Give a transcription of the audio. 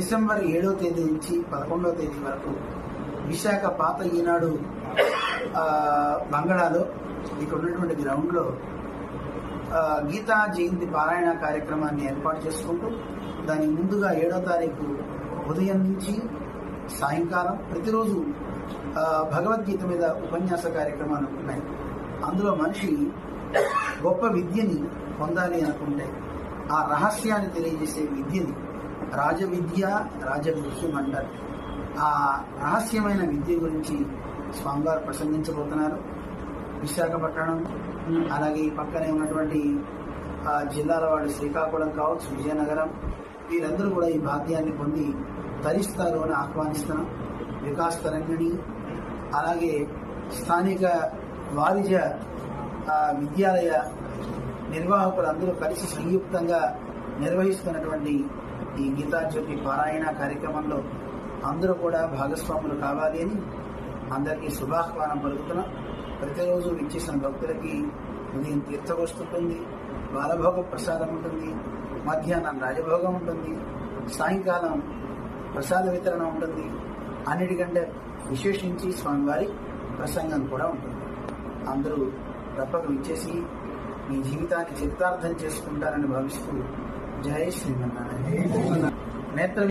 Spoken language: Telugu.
డిసెంబర్ ఏడో తేదీ నుంచి పదకొండవ తేదీ వరకు విశాఖ పాత ఈనాడు బంగళాలో ఇక్కడ ఉన్నటువంటి గ్రౌండ్లో గీతా జయంతి పారాయణ కార్యక్రమాన్ని ఏర్పాటు చేసుకుంటూ దానికి ముందుగా ఏడో తారీఖు ఉదయం నుంచి సాయంకాలం ప్రతిరోజు భగవద్గీత మీద ఉపన్యాస కార్యక్రమాలు ఉన్నాయి. అందులో మనిషి గొప్ప విద్యని పొందాలి అనుకుంటే ఆ రహస్యాన్ని తెలియజేసే విద్యని రాజవిద్య రాజవిద్యం అంటారు ఆ రహస్యమైన విద్య గురించి స్వామివారు ప్రసంగించబోతున్నారు. విశాఖపట్నం అలాగే ఈ పక్కనే ఉన్నటువంటి జిల్లాల వాళ్ళు శ్రీకాకుళం కావచ్చు విజయనగరం వీరందరూ కూడా ఈ భాగ్యాన్ని పొంది తరిస్తారు అని ఆహ్వానిస్తున్నాం. వికాస్ తరంగిణి అలాగే స్థానిక వారిజ విద్యాలయ నిర్వాహకులందరూ కలిసి సంయుక్తంగా నిర్వహిస్తున్నటువంటి ఈ గీతాజ్యోతి పారాయణ కార్యక్రమంలో అందరూ కూడా భాగస్వాములు కావాలి అని అందరికీ శుభాహ్వానం పలుకుతున్నాం. ప్రతిరోజు విచ్చేసిన భక్తులకి ఉదయం తీర్థగోష్ఠి బాలభోగ ప్రసాదం ఉంటుంది మధ్యాహ్నం రాజభోగం ఉంటుంది సాయంకాలం ప్రసాద వితరణ ఉంటుంది. అన్నిటికంటే విశేషించి స్వామివారి ప్రసంగం కూడా ఉంటుంది. అందరూ తప్పక విచ్చేసి మీ జీవితాన్ని చిత్తార్థం చేసుకుంటారని భావిస్తూ జై శ్రీమన్నారాయణ నేత్ర